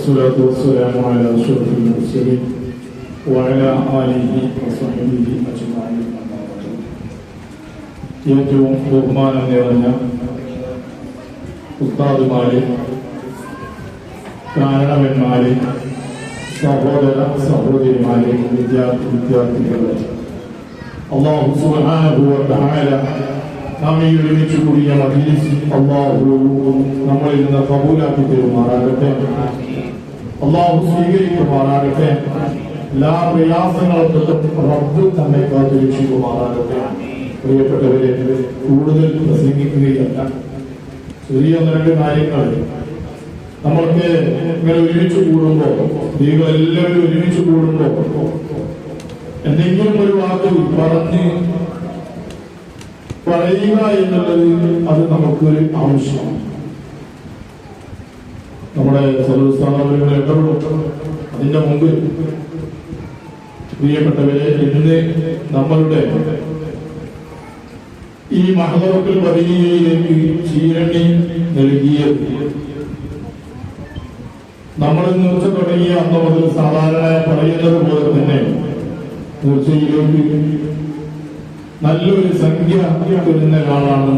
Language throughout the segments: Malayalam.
والصلاة والسلام على أشرف المرسلين وعلى آله وصحبه أجمعين أما بعد. ഏറ്റവും ബഹുമാനം നിറഞ്ഞ ഉസ്താദുമാര് കാരണവന്മാര് സഹോദര സഹോദരിമാര് വിദ്യാർത്ഥി വിദ്യാർത്ഥികളെ അള്ളാഹു സുബ്ഹാനഹു വ തആല നാം ഈ ഒരുമിച്ച് കൂടിയ മജ്ലിസ് അള്ളാഹു നമ്മളിൽ നിന്ന് കബൂലാക്കി തരുമാറാകട്ടെ. അള്ളാഹു സ്വീകരിക്കുമാറാകട്ടെ. എല്ലാ പ്രയാസങ്ങളും തൊട്ടും റബ്ബ് തന്നെ കാത്തുരക്ഷിക്കുമാറാകട്ടെ. പ്രിയപ്പെട്ടവരെ കൂടുതൽ പ്രസംഗിക്കുകയല്ല. ചെറിയ ഒന്ന് രണ്ട് കാര്യങ്ങൾ. നമ്മൾക്ക് ഇങ്ങനെ ഒരുമിച്ച് കൂടുമ്പോൾ സ്ത്രീകളെല്ലാവരും ഒരുമിച്ച് കൂടുമ്പോൾ എന്തെങ്കിലും ഒരു വാക്ക് പറഞ്ഞ് പറയുക എന്നുള്ളത് അത് നമുക്കൊരു ആവശ്യമാണ്. നമ്മുടെ സർവസ്ഥാനങ്ങളിൽ ഇടപെടും അതിന്റെ മുമ്പ് പ്രിയപ്പെട്ടവരെ ഇന്ന് നമ്മളുടെ ഈ മഹദവക്കൽ പതിനയിലേക്ക് ചീരണി നൽകിയ നമ്മൾ നിർച്ച തുടങ്ങിയ അന്ന് മുതൽ സാധാരണ പറയുന്നത് പോലെ തന്നെ തീർച്ചയിലേക്ക് നല്ലൊരു സംഖ്യ വരുന്ന ഒരാളാണ്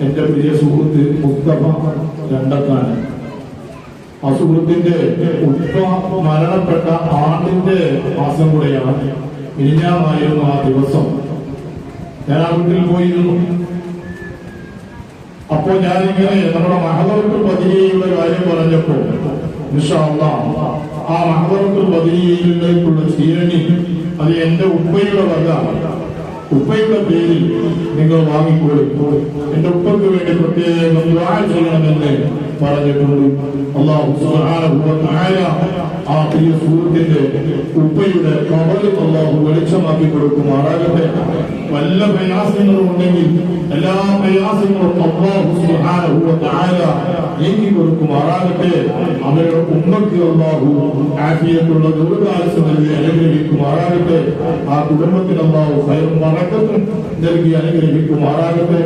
എന്റെ പ്രിയ സുഹൃത്ത് മുസ്തഫ രണ്ടത്താൻ ആ സുഹൃത്തിന്റെ ഉപ്പ മരണപ്പെട്ട ആണ്ടിന്റെ മാസം കൂടെയാണ് മിനിഞ്ഞാമായിരുന്നു ആ ദിവസം. ഞാൻ ആ വീട്ടിൽ പോയിരുന്നു. അപ്പോ ഞാനിങ്ങനെ നമ്മുടെ മഹദർക്കൽ പതിനയുടെ കാര്യം പറഞ്ഞപ്പോ ഇൻഷാ അല്ലാഹ്, ആ മഹദർക്കൽ പതിരിയിലേക്കുള്ള ചീരണി അത് എന്റെ ഉപ്പയുടെ വക ഉപ്പയുടെ പേരിൽ നിങ്ങൾ വാങ്ങിക്കൊടുക്കും എന്റെ ഉപ്പയ്ക്ക് വേണ്ടി പ്രത്യേകം ദുആ ചെയ്യണമെന്ന് സുഹൃത്തിന്റെ ഉപ്പയുടെ അള്ളാഹു വെളിച്ചമാക്കി കൊടുക്കുമാറാകട്ടെ. വല്ല പ്രയാസങ്ങളും ഉണ്ടെങ്കിൽ എല്ലാ പ്രയാസങ്ങളും നീക്കി കൊടുക്കുമാറാകട്ടെ. അവരുടെ ഉമ്മക്ക് അള്ളാഹു ആഫിയത്തുള്ള ദീർഘായുസ് നൽകി അനുഗ്രഹിക്കുമാറാകട്ടെ. ആ കുടുംബത്തിന് അള്ളാഹു സ്വയം മറക്കത്തും നൽകി അനുഗ്രഹിക്കുമാറാകട്ടെ.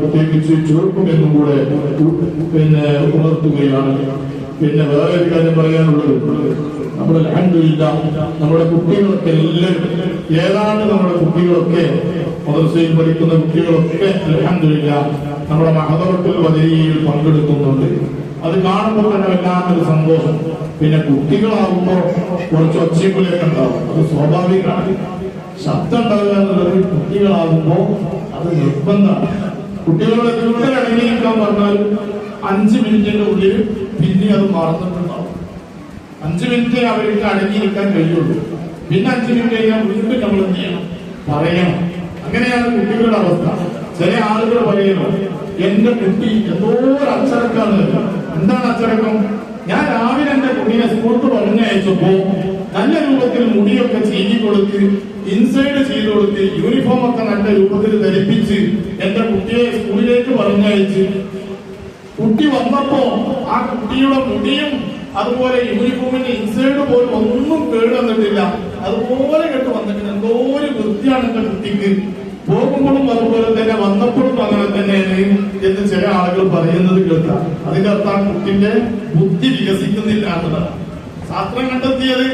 പ്രത്യേകിച്ച് ചേർക്കുമെന്നും കൂടെ പിന്നെ ഉണർത്തുകയാണ്. പിന്നെ വേറെ ഒരു കാര്യം പറയാനുള്ളത്. നമ്മുടെ അൽഹംദുലില്ലാ നമ്മുടെ കുട്ടികളൊക്കെ എല്ലാവരും ഏതാണ്ട് നമ്മുടെ കുട്ടികളൊക്കെ മദർസയിൽ പഠിക്കുന്ന കുട്ടികളൊക്കെ അൽഹംദുലില്ലാ നമ്മുടെ മഹതവട്ടിൽ വതിരിയിൽ പങ്കെടുക്കുന്നുണ്ട്. അത് കാണുമ്പോൾ തന്നെ വല്ലാത്തൊരു സന്തോഷം. പിന്നെ കുട്ടികളാകുമ്പോൾ കുറച്ച് ഒച്ചയ്ക്കുലൊക്കെ ഉണ്ടാവും. അത് സ്വാഭാവികമാണ്. ശബ്ദം ഉണ്ടാവുക എന്നുള്ളത് കുട്ടികളാകുമ്പോൾ അത് നിർബന്ധമാണ്. കുട്ടികളോട് എത്ര അടങ്ങിയിരിക്കാൻ പറഞ്ഞാൽ അഞ്ച് മിനിറ്റിന്റെ ഉള്ളിൽ പിന്നെ അത് മറന്നിട്ടുണ്ടാവും. അഞ്ച് മിനിറ്റ് അവർക്ക് അടങ്ങിയിരിക്കാൻ കഴിയുള്ളൂ. പിന്നെ അഞ്ച് മിനിറ്റ് കഴിഞ്ഞാൽ വീണ്ടും നമ്മൾ എന്ത് ചെയ്യണം? പറയണം. അങ്ങനെയാണ് കുട്ടികളുടെ അവസ്ഥ. ചില ആളുകൾ പറയുന്നു എന്റെ കുട്ടി എന്തോ ഒരു അച്ചടക്കാണ്. എന്താണ് അച്ചടക്കം? ഞാൻ രാവിലെ എന്റെ കുട്ടീനെ സ്കൂളിൽ പറഞ്ഞയച്ചപ്പോ നല്ല രൂപത്തിൽ മുടിയൊക്കെ ചീകി കൊടുത്ത് ഇൻസൈഡ് ചെയ്ത് കൊടുത്ത് യൂണിഫോം ഒക്കെ നല്ല രൂപത്തിൽ ധരിപ്പിച്ച് എന്റെ കുട്ടിയെ സ്കൂളിലേക്ക് പറഞ്ഞയച്ച്. കുട്ടി വന്നപ്പോ ആ കുട്ടിയുടെ മുടിയും അതുപോലെ യൂണിഫോമിന്റെ ഇൻസൈഡ് പോലും ഒന്നും കേടുവന്നിട്ടില്ല അതുപോലെ കേട്ട് വന്നിട്ട് എന്തോ ഒരു വൃത്തിയാണ് എന്റെ കുട്ടിക്ക്. പോകുമ്പോഴും അതുപോലെ തന്നെ വന്നപ്പോഴും അങ്ങനെ തന്നെ എന്ന് ചില ആളുകൾ പറയുന്നത് കേൾക്കാം. അതിന്റെ അർത്ഥം കുട്ടിന്റെ ബുദ്ധി വികസിക്കുന്നില്ല എന്നതാണ്. ശാസ്ത്രം കണ്ടെത്തിയത്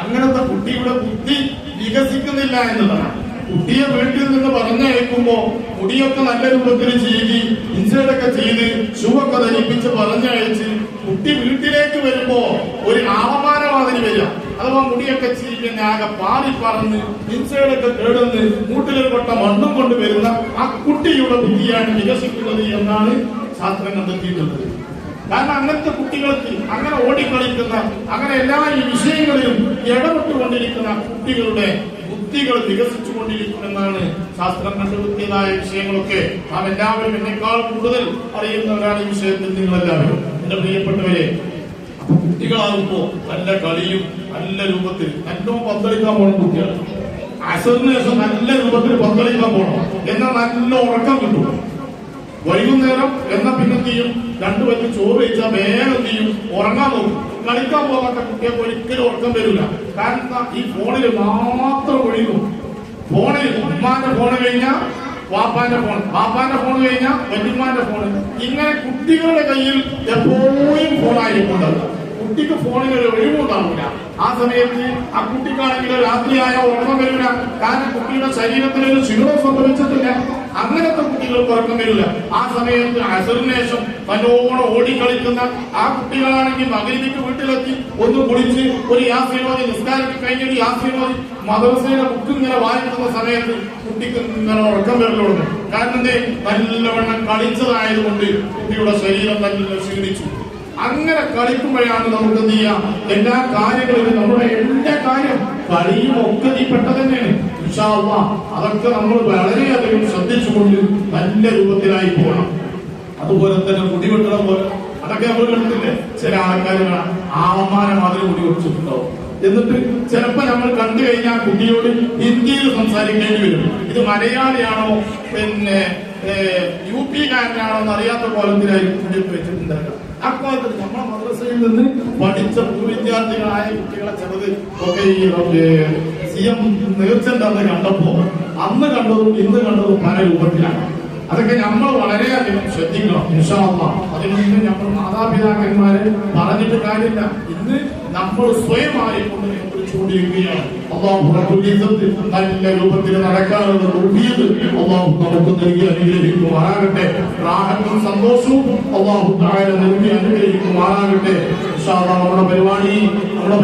അങ്ങനത്തെ കുട്ടിയുടെ ബുദ്ധി വികസിക്കുന്നില്ല എന്നതാണ് കുട്ടിയെ വീട്ടിൽ നിന്ന് പറഞ്ഞയക്കുമ്പോ മുടിയൊക്കെ നല്ല രൂപത്തിൽ ചെയ്തി ഇൻസൈഡൊക്കെ ചെയ്ത് ഷൂവൊക്കെ ധരിപ്പിച്ച് പറഞ്ഞയച്ച് കുട്ടി വീട്ടിലേക്ക് വരുമ്പോ ഒരു ആവമാനമാതിരി വരിക. അഥവാ മുടിയൊക്കെ ചീകി ആകെ പാറി പറന്ന് ഇൻസൈഡൊക്കെ കേടുന്ന് മൂട്ടിലൊരു മണ്ണും കൊണ്ട് വരുന്ന ആ കുട്ടിയുടെ ബുദ്ധിയാണ് വികസിക്കുന്നത് എന്നാണ് ശാസ്ത്രം കണ്ടെത്തിയിട്ടുള്ളത്. കാരണം അങ്ങനത്തെ കുട്ടികൾക്ക് അങ്ങനെ ഓടിക്കളിക്കുന്ന അങ്ങനെ എല്ലാ ഈ വിഷയങ്ങളിലും ഇടപെട്ടുകൊണ്ടിരിക്കുന്ന കുട്ടികളുടെ ബുദ്ധികൾ വികസിച്ചുകൊണ്ടിരിക്കുമെന്നാണ് ശാസ്ത്രം കണ്ടുപിടുത്തിയതായ വിഷയങ്ങളൊക്കെ നാം എല്ലാവരും എന്നെക്കാൾ കൂടുതൽ അറിയുന്നവരാണ് ഈ വിഷയത്തിൽ നിങ്ങളെല്ലാവരും. എന്റെ പ്രിയപ്പെട്ടവരെ കുട്ടികളാകുമ്പോ നല്ല കളിയും നല്ല രൂപത്തിൽ നല്ലോ പന്തളിക്കാൻ പോകണം കുട്ടികൾ അസറിന് നല്ല രൂപത്തിൽ പന്തളിക്കാൻ പോകണം എന്നാൽ നല്ല ഉറക്കം കിട്ടും. വൈകുന്നേരം എന്ന പിന്നെ ചെയ്യും രണ്ടു വലിയ ചോറ് കഴിച്ചാൽ വേഗം ചെയ്യും? ഉറങ്ങാൻ നോക്കും. കളിക്കാൻ പോകാത്ത കുട്ടികൾക്ക് ഒരിക്കലും ഉറക്കം വരില്ല. കാരണം? ഈ ഫോണിൽ മാത്രം ഒഴിക്കും ഫോണിൽ ഉമ്മാന്റെ ഫോൺ കഴിഞ്ഞാൽ വാപ്പാന്റെ ഫോൺ വാപ്പാന്റെ ഫോൺ കഴിഞ്ഞാൽ വല്യമ്മാന്റെ ഫോൺ ഇങ്ങനെ കുട്ടികളുടെ കയ്യിൽ എപ്പോഴും ഫോണായിരിക്കുന്നുണ്ട് കുട്ടിക്ക് ഫോണിൽ ഒരു ഒഴിവുണ്ടാവില്ല ആ സമയത്ത് ആ കുട്ടിക്കാണെങ്കിൽ രാത്രിയായ ഉറക്കം വരില്ല. കാരണം കുട്ടിയുടെ ശരീരത്തിൽ ഒരു ക്ഷീണം സംഭവിച്ചിട്ടില്ല. അങ്ങനത്തെ കുട്ടികൾക്ക് ഉറക്കം വരില്ല. ആ സമയത്ത് അസറിനേഷം പലോണം ഓടിക്കളിക്കുന്ന ആ കുട്ടികളാണെങ്കിൽ മകരിക്ക് വീട്ടിലെത്തി ഒന്ന് കുളിച്ച് ഒരു യാസീനോദി നിസ്കാരത്തിൽ കഴിഞ്ഞൊരു യാസീനോദി മദ്രസയിലെ ബുക്ക് ഇങ്ങനെ വായിക്കുന്ന സമയത്ത് കുട്ടിക്ക് ഇങ്ങനെ ഉറക്കം വരലുള്ളൂ കാരണം എന്തേ? നല്ലവണ്ണം കളിച്ചതായതുകൊണ്ട് കുട്ടിയുടെ ശരീരം നല്ല ക്ഷീണിച്ചു. അങ്ങനെ കളിക്കുമ്പോഴാണ് നമുക്ക് എന്ത് ചെയ്യാം എല്ലാ കാര്യങ്ങളിലും നമ്മുടെ എല്ലാ കാര്യം കളിയും ഒക്കെ ഈ പെട്ടത് തന്നെയാണ് അതൊക്കെ നമ്മൾ വളരെയധികം ശ്രദ്ധിച്ചുകൊണ്ട് നല്ല രൂപത്തിലായി പോകണം. അതുപോലെ തന്നെ കുടിവെട്ടണം പോലെ. അതൊക്കെ നമ്മൾ കണ്ടിട്ടില്ലേ? ചില ആൾക്കാർ ആവമാനം മാതിരി മുടി വെച്ചിട്ടുണ്ടാവും എന്നിട്ട് ചിലപ്പോ നമ്മൾ കണ്ടു കഴിഞ്ഞാൽ കുട്ടിയോട് ഹിന്ദിയിൽ സംസാരിക്കേണ്ടി വരും. ഇത് മലയാളിയാണോ? പിന്നെ യു പി കാരനാണോ എന്ന് അറിയാത്ത കോലത്തിലായിരിക്കും വെച്ചിട്ടുണ്ടാകുക അക്കാലത്ത് നമ്മുടെ മദ്രസയിൽ നിന്ന് പഠിച്ച വിദ്യാർത്ഥികളായ കുട്ടികളെ ചിലത് ഒക്കെ ഈ സി എം നേർച്ചണ്ടെന്ന് കണ്ടപ്പോ അന്ന് കണ്ടതും ഇന്ന് കണ്ടതും പല രൂപത്തിലാണ്. അതൊക്കെ നമ്മൾ വളരെയധികം ശ്രദ്ധിക്കണം ഇൻഷാല്ല അതിനൊന്നും നമ്മൾ മാതാപിതാക്കന്മാരെ പറഞ്ഞിട്ട് കാര്യമില്ല. ഇന്ന് നമ്മൾ സ്വയമായി കൊണ്ട് നല്ല രൂപത്തിൽ സന്തോഷവും നമ്മുടെ പരിപാടി നമ്മുടെ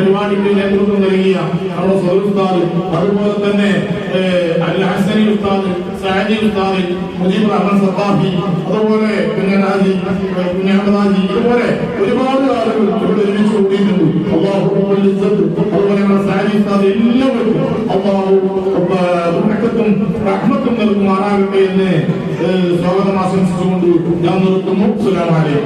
നേതൃത്വം നൽകിയ നമ്മുടെ സഹോദരൻ അതുപോലെ തന്നെ ഉസ്താദ് സാജി ഉസ്താദ് മുജീബ് റഹ്മാൻ സത്താഫി അതുപോലെ കുഞ്ഞനാജി കുഞ്ഞഹമ്മദാജി ഇതുപോലെ ഒരുപാട് ആളുകൾ ഇവിടെ ഒരുമിച്ച് കൂടിയിട്ടുണ്ട്. അള്ളാഹു അതുപോലെ നമ്മുടെ സാജി ഉസ്താദ് എല്ലാവർക്കും അള്ളാഹു ബർക്കത്തും റഹ്മത്തും നൽകുമാറാകട്ടെ എന്ന് സ്വാഗതം ആശംസിച്ചുകൊണ്ട് ഞാൻ നിർത്തുന്നു. സുലാമാലയം